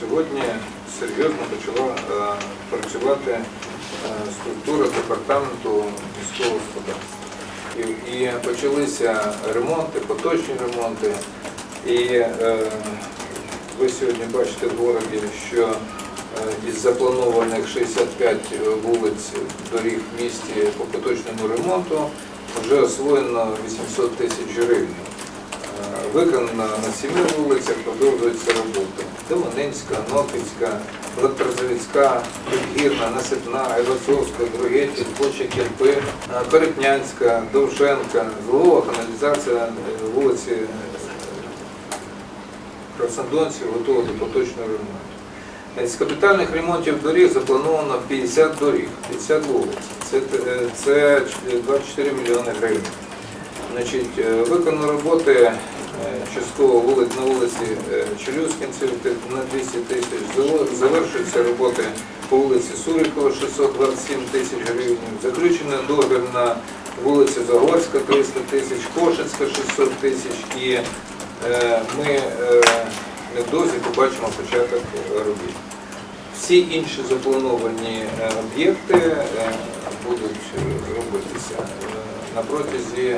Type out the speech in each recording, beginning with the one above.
сьогодні серйозно почала е, працювати е, структура департаменту міського господарства. І, почалися ремонти, поточні ремонти. І е, ви сьогодні бачите в городі, що із запланованих 65 вулиць доріг в місті по поточному ремонту вже освоєно 800 тисяч гривень. Е, Виконано на сіми вулицях, продовжується робота. Доманинська, Ноківська, Електрозавідська, Підгірна, Насипна, Айвазовська, Другетів, Площа Кірпи, е, Перетнянська, Довженка, злова каналізація е, вулиці е, Краснодонців готова до поточного ремонту. З капітальних ремонтів доріг заплановано 50 доріг, 50 вулиць. Це, е, це 24 мільйони гривень. Значить, е, виконано роботи е, частково вулиць на вулиці е, Челюскінців на 200 тисяч. Завершуються роботи по вулиці Сурікова 627 тисяч гривень. Заключено договір на вулиці Загорська 300 тисяч, Кошицька 600 тисяч. І е, ми е, невдовзі побачимо початок робіт. Всі інші заплановані об'єкти будуть робитися на протязі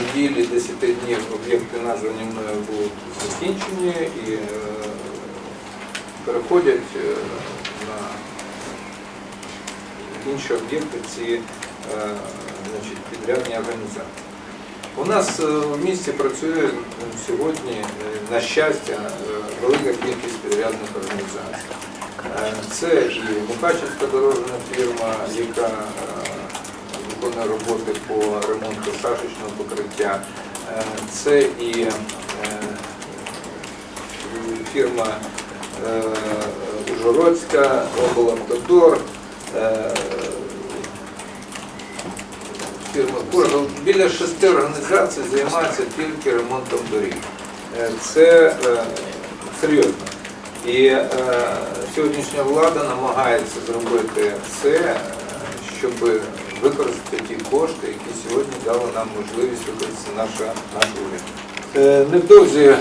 неділі 10 днів об'єкти названі мною будуть закінчені і е, переходять е, на інші об'єкти ці е, значить, підрядні організації. У нас в місті працює сьогодні, на щастя, велика кількість підрядних організацій. Це і Мукачівська дорожня фірма, яка виконує роботи по ремонту шашечного покриття. Е, Це і е, фірма е, Ужгородська, облавтодор, фірма Кургал. Біля шести організацій займаються тільки ремонтом доріг. Це серйозно. І сьогоднішня влада намагається зробити все, щоб використати ті кошти, які сьогодні дали нам можливість використати наша наш уряд. Е, Невдовзі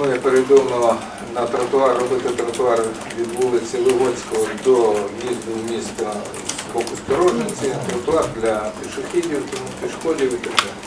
ми перейдемо на тротуар, робити тротуар від вулиці Лигоцького до в'їзду в місто з боку Сторожниці, тротуар для пішохідів, пішоходів і так далі.